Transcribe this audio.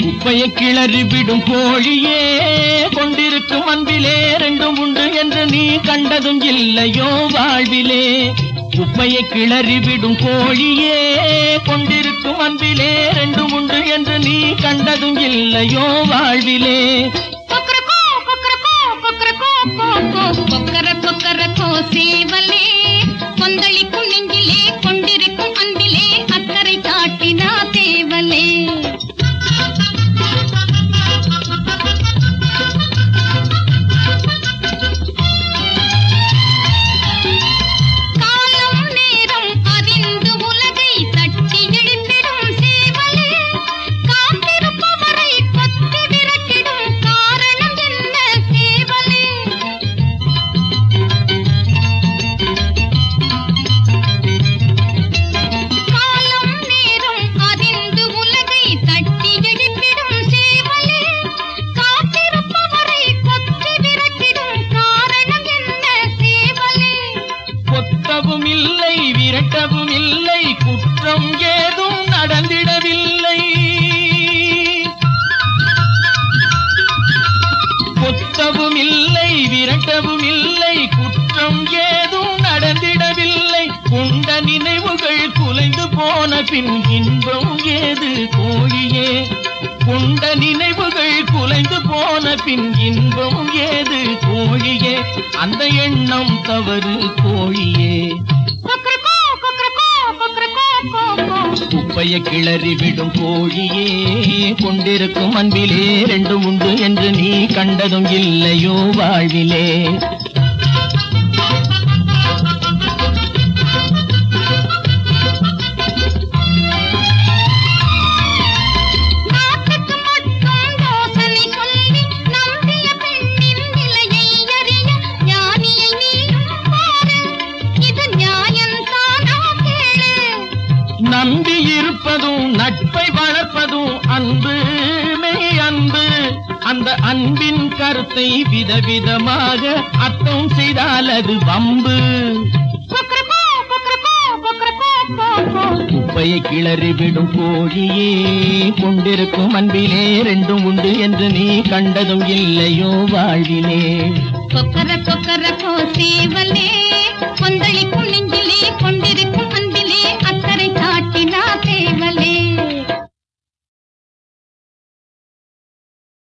குப்பையை கிளறி விடும் கோழியே கொண்டிருக்கும் அன்பிலே ரெண்டும் உண்டு என்று நீ கண்டதும் இல்லையோ வாழ்விலே. குப்பையை கிளறி விடும் கோழியே கொண்டிருக்கும் அன்பிலே ரெண்டும் உண்டு என்று நீ கண்டதும் இல்லையோ வாழ்விலே. కొక్కర కొక్కర కోసేవలే இல்லை இல்லை குற்றம் ஏதும் நடந்திடவில்லை. கொத்தவும் இல்லை விரட்டவும் இல்லை குற்றம் ஏதும் நடந்திடவில்லை. கொண்ட நினைவுகள் குலைந்து போன பின் இன்பம் ஏது கோழியே? கொண்ட நினைவுகள் குலைந்து போன பின் இன்பம் ஏது கோழியே? அந்த எண்ணம் தவறு கோழியே. குப்பையை கிளறி விடும் கோழியே கொண்டிருக்கும் அன்பிலே ரெண்டும் உண்டு என்று நீ கண்டதும் இல்லையோ வாழ்விலே. நட்பை வளர்ப்பதும் அன்பு மெய் அன்பு. அந்த அன்பின் கருத்தை விதவிதமாக அர்த்தம் செய்தால் அது வம்பு. குப்பையை கிளறி விடும் கோழியே கொண்டிருக்கும் அன்பிலே ரெண்டும் உண்டு என்று நீ கண்டதும் இல்லையோ வாழ்விலே. கொக்கர கொக்கர கோ சேவலே. கொந்தளிக்கும் நெஞ்சிலே கொண்டிருக்கும்